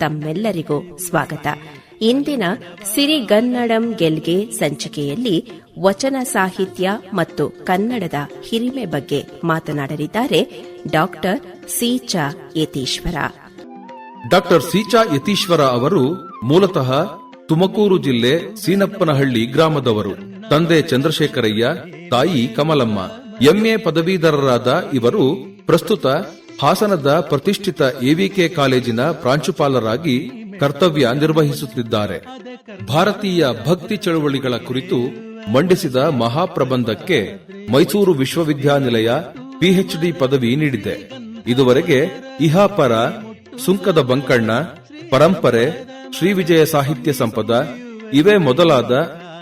ತಮ್ಮೆಲ್ಲರಿಗೂ ಸ್ವಾಗತ. ಇಂದಿನ ಸಿರಿಗನ್ನಡಂ ಗೆಲ್ಗೆ ಸಂಚಿಕೆಯಲ್ಲಿ ವಚನ ಸಾಹಿತ್ಯ ಮತ್ತು ಕನ್ನಡದ ಹಿರಿಮೆ ಬಗ್ಗೆ ಮಾತನಾಡಲಿದ್ದಾರೆ ಡಾಕ್ಟರ್ ಸೀಚಾ ಯತೀಶ್ವರ. ಡಾಕ್ಟರ್ ಸೀಚಾ ಯತೀಶ್ವರ ಅವರು ಮೂಲತಃ ತುಮಕೂರು ಜಿಲ್ಲೆ ಸೀನಪ್ಪನಹಳ್ಳಿ ಗ್ರಾಮದವರು. ತಂದೆ ಚಂದ್ರಶೇಖರಯ್ಯ, ತಾಯಿ ಕಮಲಮ್ಮ ಎಂಎ ಪದವೀಧರರಾದ ಇವರು ಪ್ರಸ್ತುತ ಹಾಸನದ ಪ್ರತಿಷ್ಠಿತ ಎವಿಕೆ ಕಾಲೇಜಿನ ಪ್ರಾಂಶುಪಾಲರಾಗಿ ಕರ್ತವ್ಯ ನಿರ್ವಹಿಸುತ್ತಿದ್ದಾರೆ. ಭಾರತೀಯ ಭಕ್ತಿ ಚಳುವಳಿಗಳ ಕುರಿತು ಮಂಡಿಸಿದ ಮಹಾಪ್ರಬಂಧಕ್ಕೆ ಮೈಸೂರು ವಿಶ್ವವಿದ್ಯಾನಿಲಯ ಪಿಎಚ್ಡಿ ಪದವಿ ನೀಡಿದೆ. ಇದುವರೆಗೆ ಇಹಾಪರ, ಸುಂಕದ ಬಂಕಣ್ಣ, ಪರಂಪರೆ ಶ್ರೀವಿಜಯ ಸಾಹಿತ್ಯ ಸಂಪದ ಇವೇ ಮೊದಲಾದ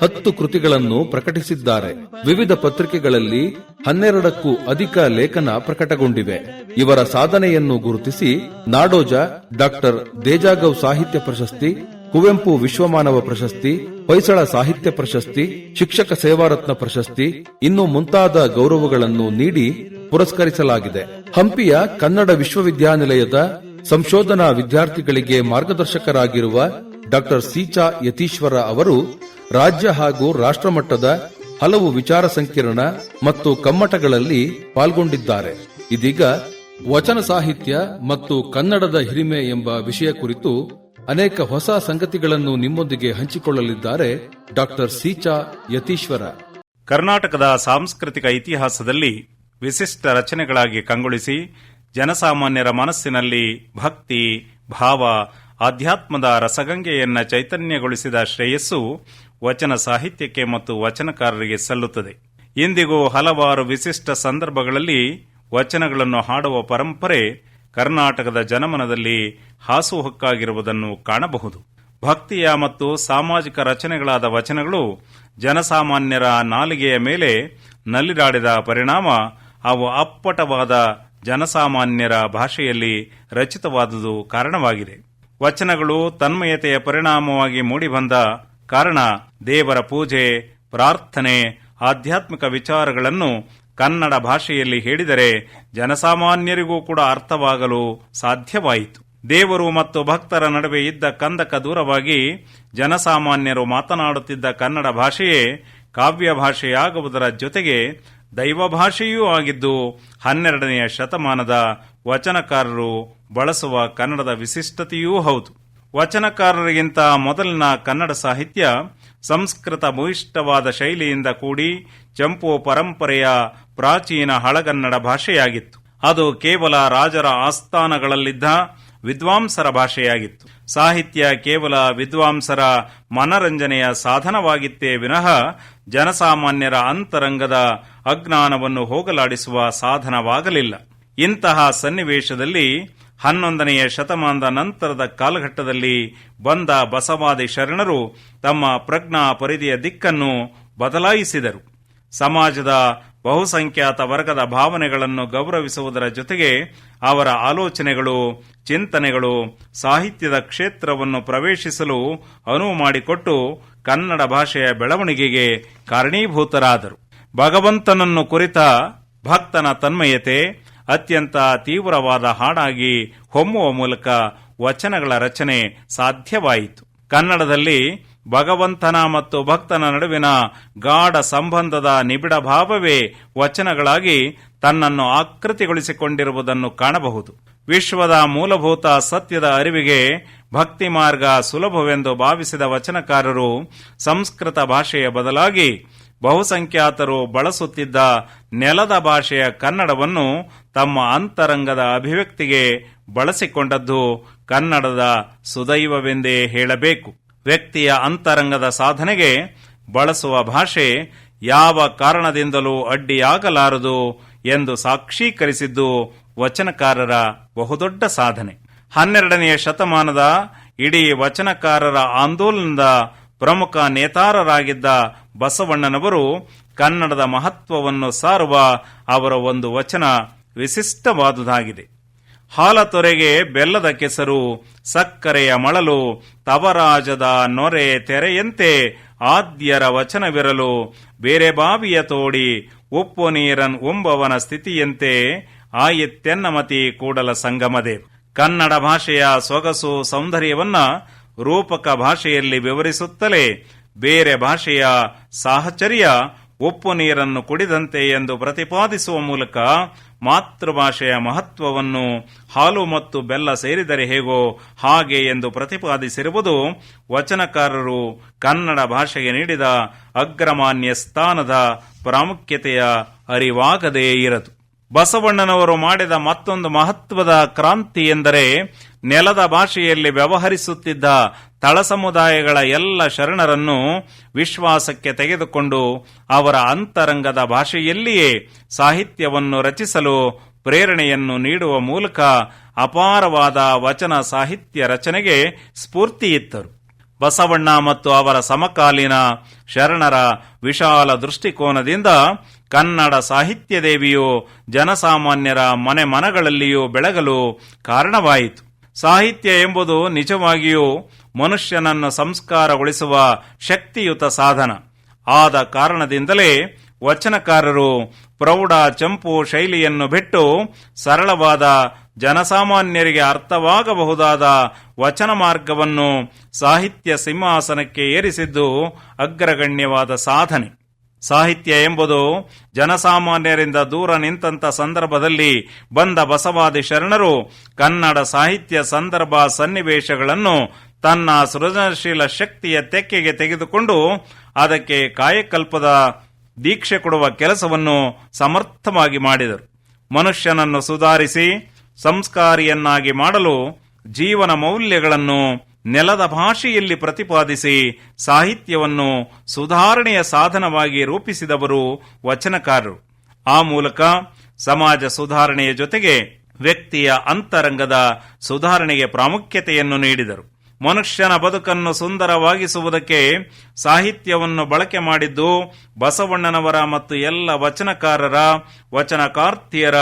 ಹತ್ತು ಕೃತಿಗಳನ್ನು ಪ್ರಕಟಿಸಿದ್ದಾರೆ. ವಿವಿಧ ಪತ್ರಿಕೆಗಳಲ್ಲಿ ಹನ್ನೆರಡಕ್ಕೂ ಅಧಿಕ ಲೇಖನ ಪ್ರಕಟಗೊಂಡಿವೆ ಇವರ ಸಾಧನೆಯನ್ನು ಗುರುತಿಸಿ ನಾಡೋಜ ಡಾಕ್ಟರ್ ದೇಜಾಗೌ ಸಾಹಿತ್ಯ ಪ್ರಶಸ್ತಿ, ಕುವೆಂಪು ವಿಶ್ವಮಾನವ ಪ್ರಶಸ್ತಿ, ಹೊಯ್ಸಳ ಸಾಹಿತ್ಯ ಪ್ರಶಸ್ತಿ, ಶಿಕ್ಷಕ ಸೇವಾರತ್ನ ಪ್ರಶಸ್ತಿ, ಇನ್ನು ಮುಂತಾದ ಗೌರವಗಳನ್ನು ನೀಡಿ ಪುರಸ್ಕರಿಸಲಾಗಿದೆ. ಹಂಪಿಯ ಕನ್ನಡ ವಿಶ್ವವಿದ್ಯಾನಿಲಯದ ಸಂಶೋಧನಾ ವಿದ್ಯಾರ್ಥಿಗಳಿಗೆ ಮಾರ್ಗದರ್ಶಕರಾಗಿರುವ ಡಾಕ್ಟರ್ ಸೀಚಾ ಯತೀಶ್ವರ ಅವರು ರಾಜ್ಯ ಹಾಗೂ ರಾಷ್ಟ್ರಮಟ್ಟದ ಹಲವು ವಿಚಾರ ಸಂಕಿರಣ ಮತ್ತು ಕಮ್ಮಟಗಳಲ್ಲಿ ಪಾಲ್ಗೊಂಡಿದ್ದಾರೆ. ಇದೀಗ ವಚನ ಸಾಹಿತ್ಯ ಮತ್ತು ಕನ್ನಡದ ಹಿರಿಮೆ ಎಂಬ ವಿಷಯ ಕುರಿತು ಅನೇಕ ಹೊಸ ಸಂಗತಿಗಳನ್ನು ನಿಮ್ಮೊಂದಿಗೆ ಹಂಚಿಕೊಳ್ಳಲಿದ್ದಾರೆ ಡಾಕ್ಟರ್ ಸೀಚಾ ಯತೀಶ್ವರ. ಕರ್ನಾಟಕದ ಸಾಂಸ್ಕೃತಿಕ ಇತಿಹಾಸದಲ್ಲಿ ವಿಶಿಷ್ಟ ರಚನೆಗಳಾಗಿ ಕಂಗೊಳಿಸಿ ಜನಸಾಮಾನ್ಯರ ಮನಸ್ಸಿನಲ್ಲಿ ಭಕ್ತಿ, ಭಾವ, ಆಧ್ಯಾತ್ಮದ ರಸಗಂಗೆಯನ್ನ ಚೈತನ್ಯಗೊಳಿಸಿದ ಶ್ರೇಯಸ್ಸು ವಚನ ಸಾಹಿತ್ಯಕ್ಕೆ ಮತ್ತು ವಚನಕಾರರಿಗೆ ಸಲ್ಲುತ್ತದೆ. ಇಂದಿಗೂ ಹಲವಾರು ವಿಶಿಷ್ಟ ಸಂದರ್ಭಗಳಲ್ಲಿ ವಚನಗಳನ್ನು ಹಾಡುವ ಪರಂಪರೆ ಕರ್ನಾಟಕದ ಜನಮನದಲ್ಲಿ ಹಾಸುಹೊಕ್ಕಾಗಿರುವುದನ್ನು ಕಾಣಬಹುದು. ಭಕ್ತಿಯ ಮತ್ತು ಸಾಮಾಜಿಕ ರಚನೆಗಳಾದ ವಚನಗಳು ಜನಸಾಮಾನ್ಯರ ನಾಲಿಗೆಯ ಮೇಲೆ ನಲ್ಲಿರಾಡಿದ ಪರಿಣಾಮ ಅವು ಅಪ್ಪಟವಾದ ಜನಸಾಮಾನ್ಯರ ಭಾಷೆಯಲ್ಲಿ ರಚಿತವಾದುದು ಕಾರಣವಾಗಿದೆ. ವಚನಗಳು ತನ್ಮಯತೆಯ ಪರಿಣಾಮವಾಗಿ ಮೂಡಿಬಂದ ಕಾರಣ ದೇವರ ಪೂಜೆ, ಪ್ರಾರ್ಥನೆ, ಆಧ್ಯಾತ್ಮಿಕ ವಿಚಾರಗಳನ್ನು ಕನ್ನಡ ಭಾಷೆಯಲ್ಲಿ ಹೇಳಿದರೆ ಜನಸಾಮಾನ್ಯರಿಗೂ ಕೂಡ ಅರ್ಥವಾಗಲು ಸಾಧ್ಯವಾಯಿತು. ದೇವರು ಮತ್ತು ಭಕ್ತರ ನಡುವೆ ಇದ್ದ ಕಂದಕ ದೂರವಾಗಿ ಜನಸಾಮಾನ್ಯರು ಮಾತನಾಡುತ್ತಿದ್ದ ಕನ್ನಡ ಭಾಷೆಯೇ ಕಾವ್ಯ ಭಾಷೆಯಾಗುವುದರ ಜೊತೆಗೆ ದೈವ ಭಾಷೆಯೂ ಆಗಿದ್ದು ಹನ್ನೆರಡನೆಯ ಶತಮಾನದ ವಚನಕಾರರು ಬಳಸುವ ಕನ್ನಡದ ವಿಶಿಷ್ಟತೆಯೂ ಹೌದು. ವಚನಕಾರರಿಗಿಂತ ಮೊದಲಿನ ಕನ್ನಡ ಸಾಹಿತ್ಯ ಸಂಸ್ಕೃತ ಭೂಯಿಷ್ಠವಾದ ಶೈಲಿಯಿಂದ ಕೂಡಿ ಚಂಪು ಪರಂಪರೆಯ ಪ್ರಾಚೀನ ಹಳಗನ್ನಡ ಭಾಷೆಯಾಗಿತ್ತು. ಅದು ಕೇವಲ ರಾಜರ ಆಸ್ಥಾನಗಳಲ್ಲಿದ್ದ ವಿದ್ವಾಂಸರ ಭಾಷೆಯಾಗಿತ್ತು. ಸಾಹಿತ್ಯ ಕೇವಲ ವಿದ್ವಾಂಸರ ಮನರಂಜನೆಯ ಸಾಧನವಾಗಿತ್ತೇ ವಿನಃ ಜನಸಾಮಾನ್ಯರ ಅಂತರಂಗದ ಅಜ್ಞಾನವನ್ನು ಹೋಗಲಾಡಿಸುವ ಸಾಧನವಾಗಲಿಲ್ಲ. ಇಂತಹ ಸನ್ನಿವೇಶದಲ್ಲಿ ಹನ್ನೊಂದನೆಯ ಶತಮಾನದ ನಂತರದ ಕಾಲಘಟ್ಟದಲ್ಲಿ ಬಂದ ಬಸವಾದಿ ಶರಣರು ತಮ್ಮ ಪ್ರಜ್ಞಾ ಪರಿಧಿಯ ದಿಕ್ಕನ್ನು ಬದಲಾಯಿಸಿದರು. ಸಮಾಜದ ಬಹುಸಂಖ್ಯಾತ ವರ್ಗದ ಭಾವನೆಗಳನ್ನು ಗೌರವಿಸುವುದರ ಜೊತೆಗೆ ಅವರ ಆಲೋಚನೆಗಳು, ಚಿಂತನೆಗಳು, ಸಾಹಿತ್ಯದ ಕ್ಷೇತ್ರವನ್ನು ಪ್ರವೇಶಿಸಲು ಅನುವು ಮಾಡಿಕೊಟ್ಟು ಕನ್ನಡ ಭಾಷೆಯ ಬೆಳವಣಿಗೆಗೆ ಕಾರಣೀಭೂತರಾದರು. ಭಗವಂತನನ್ನು ಕುರಿತ ಭಕ್ತನ ತನ್ಮಯತೆ ಅತ್ಯಂತ ತೀವ್ರವಾದ ಹಾಡಾಗಿ ಹೊಮ್ಮುವ ಮೂಲಕ ವಚನಗಳ ರಚನೆ ಸಾಧ್ಯವಾಯಿತು. ಕನ್ನಡದಲ್ಲಿ ಭಗವಂತನ ಮತ್ತು ಭಕ್ತನ ನಡುವಿನ ಗಾಢ ಸಂಬಂಧದ ನಿಬಿಡ ಭಾವವೇ ವಚನಗಳಾಗಿ ತನ್ನನ್ನು ಆಕೃತಿಗೊಳಿಸಿಕೊಂಡಿರುವುದನ್ನು ಕಾಣಬಹುದು. ವಿಶ್ವದ ಮೂಲಭೂತ ಸತ್ಯದ ಅರಿವಿಗೆ ಭಕ್ತಿ ಮಾರ್ಗ ಸುಲಭವೆಂದು ಭಾವಿಸಿದ ವಚನಕಾರರು ಸಂಸ್ಕೃತ ಭಾಷೆಯ ಬದಲಾಗಿ ಬಹುಸಂಖ್ಯಾತರು ಬಳಸುತ್ತಿದ್ದ ನೆಲದ ಭಾಷೆಯ ಕನ್ನಡವನ್ನು ತಮ್ಮ ಅಂತರಂಗದ ಅಭಿವ್ಯಕ್ತಿಗೆ ಬಳಸಿಕೊಂಡದ್ದು ಕನ್ನಡದ ಸುದೈವವೆಂದೇ ಹೇಳಬೇಕು. ವ್ಯಕ್ತಿಯ ಅಂತರಂಗದ ಸಾಧನೆಗೆ ಬಳಸುವ ಭಾಷೆ ಯಾವ ಕಾರಣದಿಂದಲೂ ಅಡ್ಡಿಯಾಗಲಾರದು ಎಂದು ಸಾಕ್ಷೀಕರಿಸಿದ್ದು ವಚನಕಾರರ ಬಹುದೊಡ್ಡ ಸಾಧನೆ. ಹನ್ನೆರಡನೆಯ ಶತಮಾನದ ಇಡೀ ವಚನಕಾರರ ಆಂದೋಲನದ ಪ್ರಮುಖ ನೇತಾರರಾಗಿದ್ದ ಬಸವಣ್ಣನವರು ಕನ್ನಡದ ಮಹತ್ವವನ್ನು ಸಾರುವ ಅವರ ಒಂದು ವಚನ ವಿಶಿಷ್ಟವಾದುದಾಗಿದೆ. ಹಾಲ ತೊರೆಗೆ ಬೆಲ್ಲದ ಕೆಸರು, ಸಕ್ಕರೆಯ ಮಳಲು, ತವರಾಜದ ನೊರೆ ತೆರೆಯಂತೆ ಆದ್ಯರ ವಚನವಿರಲು, ಬೇರೆ ಬಾವಿಯ ತೋಡಿ ಉಪ್ಪು ನೀರನ್ ಉಂಬವನ ಸ್ಥಿತಿಯಂತೆ ಆಯಿತ್ಯನ್ನಮತಿ ಕೂಡಲ ಸಂಗಮದೆ. ಕನ್ನಡ ಭಾಷೆಯ ಸೊಗಸು ಸೌಂದರ್ಯವನ್ನ ರೂಪಕ ಭಾಷೆಯಲ್ಲಿ ವಿವರಿಸುತ್ತಲೇ ಬೇರೆ ಭಾಷೆಯ ಸಾಹಚರ್ಯ ಉಪ್ಪು ನೀರನ್ನು ಕುಡಿದಂತೆ ಎಂದು ಪ್ರತಿಪಾದಿಸುವ ಮೂಲಕ ಮಾತೃಭಾಷೆಯ ಮಹತ್ವವನ್ನು ಹಾಲು ಮತ್ತು ಬೆಲ್ಲ ಸೇರಿದರೆ ಹೇಗೋ ಹಾಗೆ ಎಂದು ಪ್ರತಿಪಾದಿಸಿರುವುದು ವಚನಕಾರರು ಕನ್ನಡ ಭಾಷೆಗೆ ನೀಡಿದ ಅಗ್ರಮಾನ್ಯ ಸ್ಥಾನದ ಪ್ರಾಮುಖ್ಯತೆಯ ಅರಿವಾಗದೇ ಇರದು. ಬಸವಣ್ಣನವರು ಮಾಡಿದ ಮತ್ತೊಂದು ಮಹತ್ವದ ಕ್ರಾಂತಿ ಎಂದರೆ ನೆಲದ ಭಾಷೆಯಲ್ಲಿ ವ್ಯವಹರಿಸುತ್ತಿದ್ದ ತಳ ಸಮುದಾಯಗಳ ಎಲ್ಲ ಶರಣರನ್ನು ವಿಶ್ವಾಸಕ್ಕೆ ತೆಗೆದುಕೊಂಡು ಅವರ ಅಂತರಂಗದ ಭಾಷೆಯಲ್ಲಿಯೇ ಸಾಹಿತ್ಯವನ್ನು ರಚಿಸಲು ಪ್ರೇರಣೆಯನ್ನು ನೀಡುವ ಮೂಲಕ ಅಪಾರವಾದ ವಚನ ಸಾಹಿತ್ಯ ರಚನೆಗೆ ಸ್ಫೂರ್ತಿಯಿತ್ತರು ಬಸವಣ್ಣ ಮತ್ತು ಅವರ ಸಮಕಾಲೀನ ಶರಣರ ವಿಶಾಲ ದೃಷ್ಟಿಕೋನದಿಂದ ಕನ್ನಡ ಸಾಹಿತ್ಯ ದೇವಿಯು ಜನಸಾಮಾನ್ಯರ ಮನೆ ಮನಗಳಲ್ಲಿಯೂ ಬೆಳಗಲು ಕಾರಣವಾಯಿತು. ಸಾಹಿತ್ಯ ಎಂಬುದು ನಿಜವಾಗಿಯೂ ಮನುಷ್ಯನನ್ನು ಸಂಸ್ಕಾರಗೊಳಿಸುವ ಶಕ್ತಿಯುತ ಸಾಧನ. ಆದ ಕಾರಣದಿಂದಲೇ ವಚನಕಾರರು ಪ್ರೌಢ ಚಂಪು ಶೈಲಿಯನ್ನು ಬಿಟ್ಟು ಸರಳವಾದ ಜನಸಾಮಾನ್ಯರಿಗೆ ಅರ್ಥವಾಗಬಹುದಾದ ವಚನ ಮಾರ್ಗವನ್ನು ಸಾಹಿತ್ಯ ಸಿಂಹಾಸನಕ್ಕೆ ಏರಿಸಿದ್ದು ಅಗ್ರಗಣ್ಯವಾದ ಸಾಧನೆ. ಸಾಹಿತ್ಯ ಎಂಬುದು ಜನಸಾಮಾನ್ಯರಿಂದ ದೂರ ನಿಂತಹ ಸಂದರ್ಭದಲ್ಲಿ ಬಂದ ಬಸವಾದಿ ಶರಣರು ಕನ್ನಡ ಸಾಹಿತ್ಯ ಸಂದರ್ಭ ಸನ್ನಿವೇಶಗಳನ್ನು ತನ್ನ ಸೃಜನಶೀಲ ಶಕ್ತಿಯ ತೆಕ್ಕೆಗೆ ತೆಗೆದುಕೊಂಡು ಅದಕ್ಕೆ ಕಾಯಕಲ್ಪದ ದೀಕ್ಷೆ ಕೊಡುವ ಕೆಲಸವನ್ನು ಸಮರ್ಥವಾಗಿ ಮಾಡಿದರು. ಮನುಷ್ಯನನ್ನು ಸುಧಾರಿಸಿ, ಸಂಸ್ಕಾರಿಯನ್ನಾಗಿ ಮಾಡಲು ಜೀವನ ಮೌಲ್ಯಗಳನ್ನು ನೆಲದ ಭಾಷೆಯಲ್ಲಿ ಪ್ರತಿಪಾದಿಸಿ ಸಾಹಿತ್ಯವನ್ನು ಸುಧಾರಣೆಯ ಸಾಧನವಾಗಿ ರೂಪಿಸಿದವರು ವಚನಕಾರರು. ಆ ಮೂಲಕ ಸಮಾಜ ಸುಧಾರಣೆಯ ಜೊತೆಗೆ ವ್ಯಕ್ತಿಯ ಅಂತರಂಗದ ಸುಧಾರಣೆಗೆ ಪ್ರಾಮುಖ್ಯತೆಯನ್ನು ನೀಡಿದರು. ಮನುಷ್ಯನ ಬದುಕನ್ನು ಸುಂದರವಾಗಿಸುವುದಕ್ಕೆ ಸಾಹಿತ್ಯವನ್ನು ಬಳಕೆ ಮಾಡಿದ್ದು ಬಸವಣ್ಣನವರ ಮತ್ತು ಎಲ್ಲ ವಚನಕಾರರ, ವಚನಕಾರ್ತಿಯರ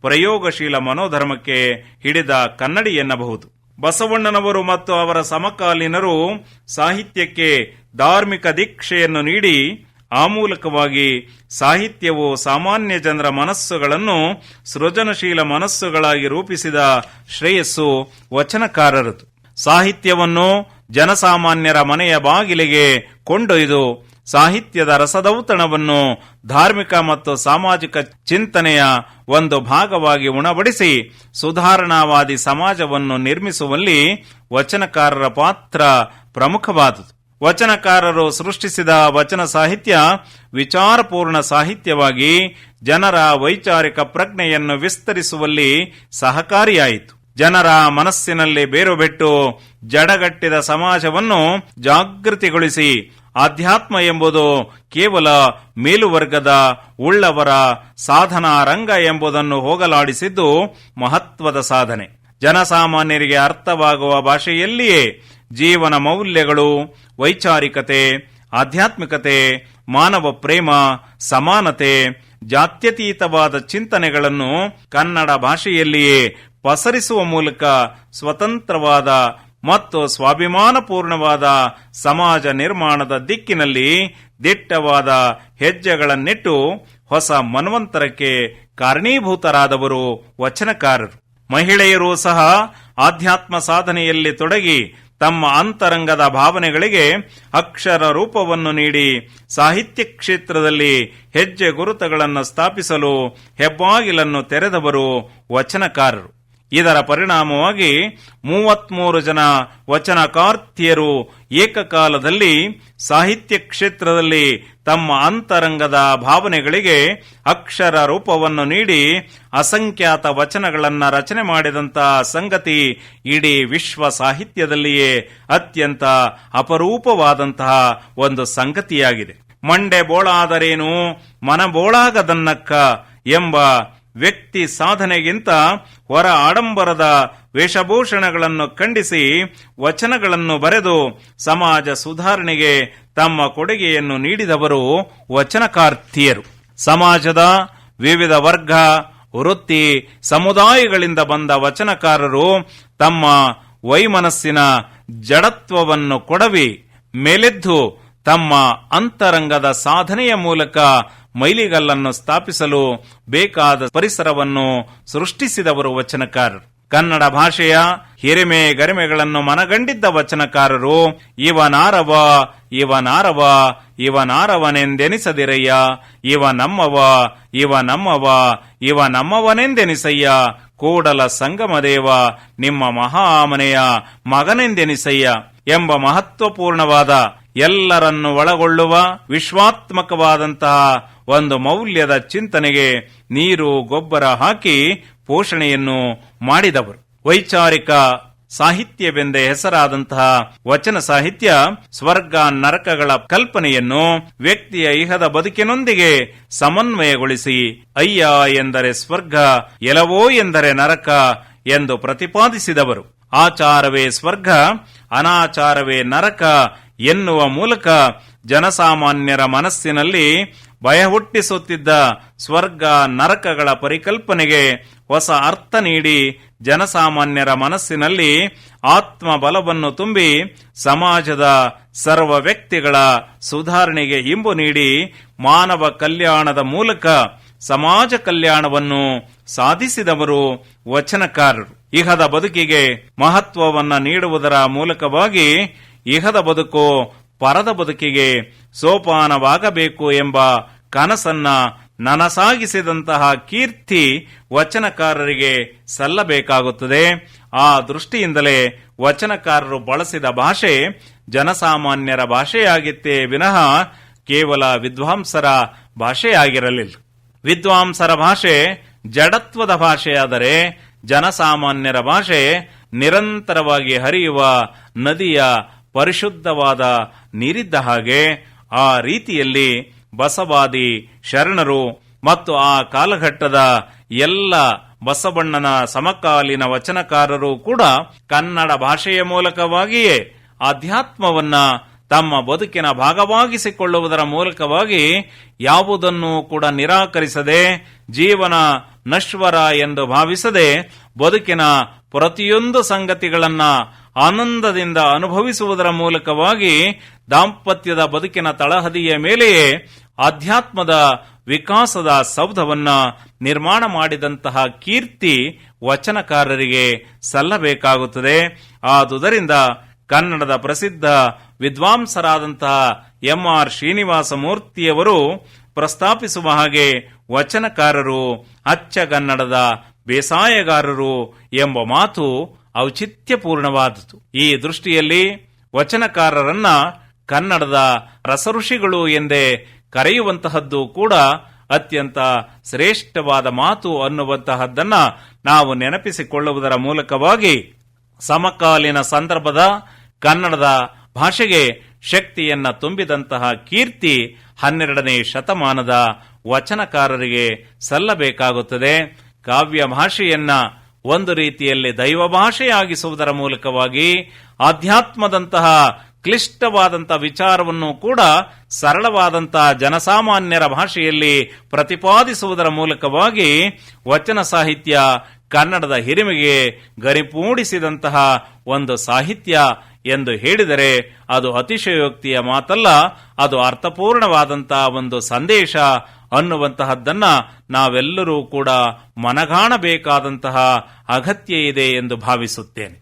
ಪ್ರಯೋಗಶೀಲ ಮನೋಧರ್ಮಕ್ಕೆ ಹಿಡಿದ ಕನ್ನಡಿ ಎನ್ನಬಹುದು. ಬಸವಣ್ಣನವರು ಮತ್ತು ಅವರ ಸಮಕಾಲೀನರು ಸಾಹಿತ್ಯಕ್ಕೆ ಧಾರ್ಮಿಕ ದೀಕ್ಷೆಯನ್ನು ನೀಡಿ ಆ ಮೂಲಕವಾಗಿ ಸಾಹಿತ್ಯವು ಸಾಮಾನ್ಯ ಜನರ ಮನಸ್ಸುಗಳನ್ನು ಸೃಜನಶೀಲ ಮನಸ್ಸುಗಳಾಗಿ ರೂಪಿಸಿದ ಶ್ರೇಯಸ್ಸು ವಚನಕಾರರದು. ಸಾಹಿತ್ಯವನ್ನು ಜನಸಾಮಾನ್ಯರ ಮನೆಯ ಬಾಗಿಲಿಗೆ ಕೊಂಡೊಯ್ದು ಸಾಹಿತ್ಯದ ರಸದೌತಣವನ್ನು ಧಾರ್ಮಿಕ ಮತ್ತು ಸಾಮಾಜಿಕ ಚಿಂತನೆಯ ಒಂದು ಭಾಗವಾಗಿ ಉಣಬಡಿಸಿ ಸುಧಾರಣಾವಾದಿ ಸಮಾಜವನ್ನು ನಿರ್ಮಿಸುವಲ್ಲಿ ವಚನಕಾರರ ಪಾತ್ರ ಪ್ರಮುಖವಾದುದು. ವಚನಕಾರರು ಸೃಷ್ಟಿಸಿದ ವಚನ ಸಾಹಿತ್ಯ ವಿಚಾರಪೂರ್ಣ ಸಾಹಿತ್ಯವಾಗಿ ಜನರ ವೈಚಾರಿಕ ಪ್ರಜ್ಞೆಯನ್ನು ವಿಸ್ತರಿಸುವಲ್ಲಿ ಸಹಕಾರಿಯಾಯಿತು. ಜನರ ಮನಸ್ಸಿನಲ್ಲಿ ಬೇರು ಬಿಟ್ಟು ಜಡಗಟ್ಟಿದ ಸಮಾಜವನ್ನು ಜಾಗೃತಿಗೊಳಿಸಿ ಆಧ್ಯಾತ್ಮ ಎಂಬುದು ಕೇವಲ ಮೇಲುವರ್ಗದ ಉಳ್ಳವರ ಸಾಧನಾ ರಂಗ ಎಂಬುದನ್ನು ಹೋಗಲಾಡಿಸಿದ್ದು ಮಹತ್ವದ ಸಾಧನೆ. ಜನಸಾಮಾನ್ಯರಿಗೆ ಅರ್ಥವಾಗುವ ಭಾಷೆಯಲ್ಲಿಯೇ ಜೀವನ ಮೌಲ್ಯಗಳು, ವೈಚಾರಿಕತೆ, ಆಧ್ಯಾತ್ಮಿಕತೆ, ಮಾನವ ಪ್ರೇಮ, ಸಮಾನತೆ, ಜಾತ್ಯತೀತವಾದ ಚಿಂತನೆಗಳನ್ನು ಕನ್ನಡ ಭಾಷೆಯಲ್ಲಿಯೇ ಪಸರಿಸುವ ಮೂಲಕ ಸ್ವತಂತ್ರವಾದ ಮತ್ತು ಸ್ವಾಭಿಮಾನಪೂರ್ಣವಾದ ಸಮಾಜ ನಿರ್ಮಾಣದ ದಿಕ್ಕಿನಲ್ಲಿ ದಿಟ್ಟವಾದ ಹೆಜ್ಜೆಗಳನ್ನಿಟ್ಟು ಹೊಸ ಮನ್ವಂತರಕ್ಕೆ ಕಾರಣೀಭೂತರಾದವರು ವಚನಕಾರರು. ಮಹಿಳೆಯರು ಸಹ ಆಧ್ಯಾತ್ಮ ಸಾಧನೆಯಲ್ಲಿ ತೊಡಗಿ ತಮ್ಮ ಅಂತರಂಗದ ಭಾವನೆಗಳಿಗೆ ಅಕ್ಷರ ರೂಪವನ್ನು ನೀಡಿ ಸಾಹಿತ್ಯ ಕ್ಷೇತ್ರದಲ್ಲಿ ಹೆಜ್ಜೆ ಗುರುತುಗಳನ್ನು ಸ್ಥಾಪಿಸಲು ಹೆಬ್ಬಾಗಿಲನ್ನು ತೆರೆದವರು ವಚನಕಾರರು. ಇದರ ಪರಿಣಾಮವಾಗಿ ಮೂವತ್ಮೂರು ಜನ ವಚನಕಾರ್ತಿಯರು ಏಕಕಾಲದಲ್ಲಿ ಸಾಹಿತ್ಯ ಕ್ಷೇತ್ರದಲ್ಲಿ ತಮ್ಮ ಅಂತರಂಗದ ಭಾವನೆಗಳಿಗೆ ಅಕ್ಷರ ರೂಪವನ್ನು ನೀಡಿ ಅಸಂಖ್ಯಾತ ವಚನಗಳನ್ನು ರಚನೆ ಮಾಡಿದಂತಹ ಸಂಗತಿ ಇಡೀ ವಿಶ್ವ ಸಾಹಿತ್ಯದಲ್ಲಿಯೇ ಅತ್ಯಂತ ಅಪರೂಪವಾದಂತಹ ಒಂದು ಸಂಗತಿಯಾಗಿದೆ. ಮಂಡೆ ಬೋಳಾದರೇನು ಮನಬೋಳಾಗದನ್ನಕ್ಕ ಎಂಬ ವ್ಯಕ್ತಿ ಸಾಧನೆಗಿಂತ ಹೊರ ಆಡಂಬರದ ವೇಷಭೂಷಣಗಳನ್ನು ಖಂಡಿಸಿ ವಚನಗಳನ್ನು ಬರೆದು ಸಮಾಜ ಸುಧಾರಣೆಗೆ ತಮ್ಮ ಕೊಡುಗೆಯನ್ನು ನೀಡಿದವರು ವಚನಕಾರ್ತಿಯರು. ಸಮಾಜದ ವಿವಿಧ ವರ್ಗ, ವೃತ್ತಿ, ಸಮುದಾಯಗಳಿಂದ ಬಂದ ವಚನಕಾರರು ತಮ್ಮ ವೈಮನಸ್ಸಿನ ಜಡತ್ವವನ್ನು ಕೊಡವಿ, ಮೇಲೆದ್ದು ತಮ್ಮ ಅಂತರಂಗದ ಸಾಧನೆಯ ಮೂಲಕ ಮೈಲಿಗಲ್ಲನ್ನು ಸ್ಥಾಪಿಸಲು ಬೇಕಾದ ಪರಿಸರವನ್ನು ಸೃಷ್ಟಿಸಿದವರು ವಚನಕಾರರು. ಕನ್ನಡ ಭಾಷೆಯ ಹಿರಿಮೆ ಗರಿಮೆಗಳನ್ನು ಮನಗಂಡಿದ್ದ ವಚನಕಾರರು, ಇವನಾರವ ಇವನಾರವ, ಇವನಾರವನೆಂದೆನಿಸದಿರಯ್ಯ ಇವ ನಮ್ಮವ ಇವ ನಮ್ಮವ ಇವ ನಮ್ಮವನೆಂದೆನಿಸಯ್ಯ ಕೂಡಲ ಸಂಗಮದೇವ, ನಿಮ್ಮ ಮಹಾಮನೆಯ ಮಗನೆಂದೆನಿಸಯ್ಯ ಎಂಬ ಮಹತ್ವಪೂರ್ಣವಾದ ಎಲ್ಲರನ್ನು ಒಳಗೊಳ್ಳುವ ವಿಶ್ವಾತ್ಮಕವಾದಂತಹ ಒಂದು ಮೌಲ್ಯದ ಚಿಂತನೆಗೆ ನೀರು ಗೊಬ್ಬರ ಹಾಕಿ ಪೋಷಣೆಯನ್ನು ಮಾಡಿದವರು. ವೈಚಾರಿಕ ಸಾಹಿತ್ಯವೆಂದೇ ಹೆಸರಾದಂತಹ ವಚನ ಸಾಹಿತ್ಯ, ಸ್ವರ್ಗ ನರಕಗಳ ಕಲ್ಪನೆಯನ್ನು ವ್ಯಕ್ತಿಯ ಇಹದ ಬದುಕಿನೊಂದಿಗೆ ಸಮನ್ವಯಗೊಳಿಸಿ, ಅಯ್ಯ ಎಂದರೆ ಸ್ವರ್ಗ ಎಲವೋ ಎಂದರೆ ನರಕ ಎಂದು ಪ್ರತಿಪಾದಿಸಿದವರು. ಆಚಾರವೇ ಸ್ವರ್ಗ, ಅನಾಚಾರವೇ ನರಕ ಎನ್ನುವ ಮೂಲಕ ಜನಸಾಮಾನ್ಯರ ಮನಸ್ಸಿನಲ್ಲಿ ಭಯ ಹುಟ್ಟಿಸುತ್ತಿದ್ದ ಸ್ವರ್ಗ ನರಕಗಳ ಪರಿಕಲ್ಪನೆಗೆ ಹೊಸ ಅರ್ಥ ನೀಡಿ ಜನಸಾಮಾನ್ಯರ ಮನಸ್ಸಿನಲ್ಲಿ ಆತ್ಮಬಲವನ್ನು ತುಂಬಿ ಸಮಾಜದ ಸರ್ವ ವ್ಯಕ್ತಿಗಳ ಸುಧಾರಣೆಗೆ ಇಂಬು ನೀಡಿ ಮಾನವ ಕಲ್ಯಾಣದ ಮೂಲಕ ಸಮಾಜ ಕಲ್ಯಾಣವನ್ನು ಸಾಧಿಸಿದವರು ವಚನಕಾರರು. ಇಹದ ಬದುಕಿಗೆ ಮಹತ್ವವನ್ನು ನೀಡುವುದರ ಮೂಲಕವಾಗಿ ಇಹದ ಬದುಕು ಪರದ ಬದುಕಿಗೆ ಸೋಪಾನವಾಗಬೇಕು ಎಂಬ ಕನಸನ್ನ ನನಸಾಗಿಸಿದಂತಹ ಕೀರ್ತಿ ವಚನಕಾರರಿಗೆ ಸಲ್ಲಬೇಕಾಗುತ್ತದೆ. ಆ ದೃಷ್ಟಿಯಿಂದಲೇ ವಚನಕಾರರು ಬಳಸಿದ ಭಾಷೆ ಜನಸಾಮಾನ್ಯರ ಭಾಷೆಯಾಗಿತ್ತೇ ವಿನಃ ಕೇವಲ ವಿದ್ವಾಂಸರ ಭಾಷೆಯಾಗಿರಲಿಲ್ಲ. ವಿದ್ವಾಂಸರ ಭಾಷೆ ಜಡತ್ವದ ಭಾಷೆಯಾದರೆ ಜನಸಾಮಾನ್ಯರ ಭಾಷೆ ನಿರಂತರವಾಗಿ ಹರಿಯುವ ನದಿಯ ಪರಿಶುದ್ಧವಾದ ನೀರಿದ್ದ ಹಾಗೆ ಆ ರೀತಿಯಲ್ಲಿ ಬಸವಾದಿ ಶರಣರು ಮತ್ತು ಆ ಕಾಲಘಟ್ಟದ ಎಲ್ಲ ಬಸವಣ್ಣನ ಸಮಕಾಲೀನ ವಚನಕಾರರು ಕೂಡ ಕನ್ನಡ ಭಾಷೆಯ ಮೂಲಕವಾಗಿಯೇ ಆಧ್ಯಾತ್ಮವನ್ನ ತಮ್ಮ ಬದುಕಿನ ಭಾಗವಾಗಿಸಿಕೊಳ್ಳುವುದರ ಮೂಲಕವಾಗಿ ಯಾವುದನ್ನು ಕೂಡ ನಿರಾಕರಿಸದೆ ಜೀವನ ನಶ್ವರ ಎಂದು ಭಾವಿಸದೆ ಬದುಕಿನ ಪ್ರತಿಯೊಂದು ಸಂಗತಿಗಳನ್ನ ಆನಂದದಿಂದ ಅನುಭವಿಸುವುದರ ಮೂಲಕವಾಗಿ ದಾಂಪತ್ಯದ ಬದುಕಿನ ತಳಹದಿಯ ಮೇಲೆಯೇ ಆಧ್ಯಾತ್ಮದ ವಿಕಾಸದ ಸೌಧವನ್ನ ನಿರ್ಮಾಣ ಮಾಡಿದಂತಹ ಕೀರ್ತಿ ವಚನಕಾರರಿಗೆ ಸಲ್ಲಬೇಕಾಗುತ್ತದೆ. ಆದುದರಿಂದ ಕನ್ನಡದ ಪ್ರಸಿದ್ಧ ವಿದ್ವಾಂಸರಾದಂತಹ ಎಂ ಆರ್ ಶ್ರೀನಿವಾಸ ಮೂರ್ತಿಯವರು ಪ್ರಸ್ತಾಪಿಸುವ ಹಾಗೆ ವಚನಕಾರರು ಅಚ್ಚಗನ್ನಡದ ಬೇಸಾಯಗಾರರು ಎಂಬ ಮಾತು ಔಚಿತ್ಯಪೂರ್ಣವಾದುದು ಈ ದೃಷ್ಟಿಯಲ್ಲಿ ವಚನಕಾರರನ್ನ ಕನ್ನಡದ ರಸಋಷಿಗಳು ಎಂದೇ ಕರೆಯುವಂತಹದ್ದು ಕೂಡ ಅತ್ಯಂತ ಶ್ರೇಷ್ಠವಾದ ಮಾತು ಅನ್ನುವಂತಹದ್ದನ್ನ ನಾವು ನೆನಪಿಸಿಕೊಳ್ಳುವುದರ ಮೂಲಕವಾಗಿ ಸಮಕಾಲೀನ ಸಂದರ್ಭದ ಕನ್ನಡದ ಭಾಷೆಗೆ ಶಕ್ತಿಯನ್ನ ತುಂಬಿದಂತಹ ಕೀರ್ತಿ ಹನ್ನೆರಡನೇ ಶತಮಾನದ ವಚನಕಾರರಿಗೆ ಸಲ್ಲಬೇಕಾಗುತ್ತದೆ. ಕಾವ್ಯ ಭಾಷೆಯನ್ನ ಒಂದು ರೀತಿಯಲ್ಲಿ ದೈವ ಭಾಷೆಯಾಗಿಸುವುದರ ಮೂಲಕವಾಗಿ ಆಧ್ಯಾತ್ಮದಂತಹ ಕ್ಲಿಷ್ಟವಾದಂತಹ ವಿಚಾರವನ್ನು ಕೂಡ ಸರಳವಾದಂತಹ ಜನಸಾಮಾನ್ಯರ ಭಾಷೆಯಲ್ಲಿ ಪ್ರತಿಪಾದಿಸುವುದರ ಮೂಲಕವಾಗಿ ವಚನ ಸಾಹಿತ್ಯ ಕನ್ನಡದ ಹಿರಿಮೆಗೆ ಗರಿಪೂಡಿಸಿದಂತಹ ಒಂದು ಸಾಹಿತ್ಯ ಎಂದು ಹೇಳಿದರೆ ಅದು ಅತಿಶಯೋಕ್ತಿಯ ಮಾತಲ್ಲ, ಅದು ಅರ್ಥಪೂರ್ಣವಾದಂತಹ ಒಂದು ಸಂದೇಶ ಅನ್ನುವಂತಹದ್ದನ್ನ ನಾವೆಲ್ಲರೂ ಕೂಡ ಮನಗಾಣಬೇಕಾದಂತಹ ಅಗತ್ಯ ಇದೆ ಎಂದು ಭಾವಿಸುತ್ತೇನೆ.